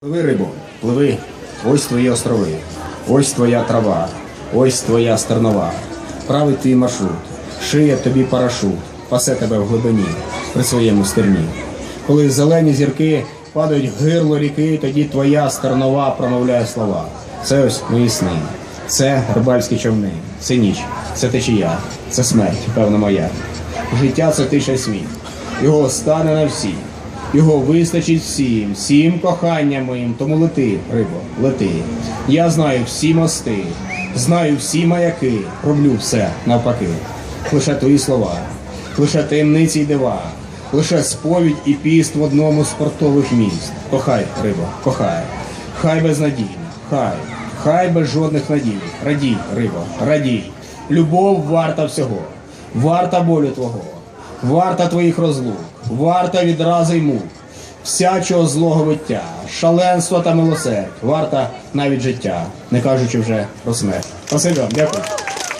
Пливи, рибо, пливи, ось твої острови, ось твоя трава, ось твоя стернова. Правий твій маршрут, шиє тобі парашут, пасе тебе в глибині при своєму стерні. Коли зелені зірки падають гирло ріки, тоді твоя стернова промовляє слова. Це ось мої сни, це рибальські човни, це ніч, це течія, це смерть, певна моя. Життя це тиша сміх, його стане на всі. Його вистачить всім, всім коханням моїм, тому лети, рибо, лети. Я знаю всі мости, знаю всі маяки, роблю все навпаки. Лише твої слова, лише таємниці й дива, лише сповідь і піст в одному з портових міст. Кохай, рибо, кохай, хай безнадійно, хай, хай без жодних надій. Радій, рибо, радій. Любов варта всього, варта болю твого. Варта твоїх розлук, варта відрази й мук, всячого злого виття, шаленства та милосердь, варта навіть життя, не кажучи вже про смерть. Вам, дякую.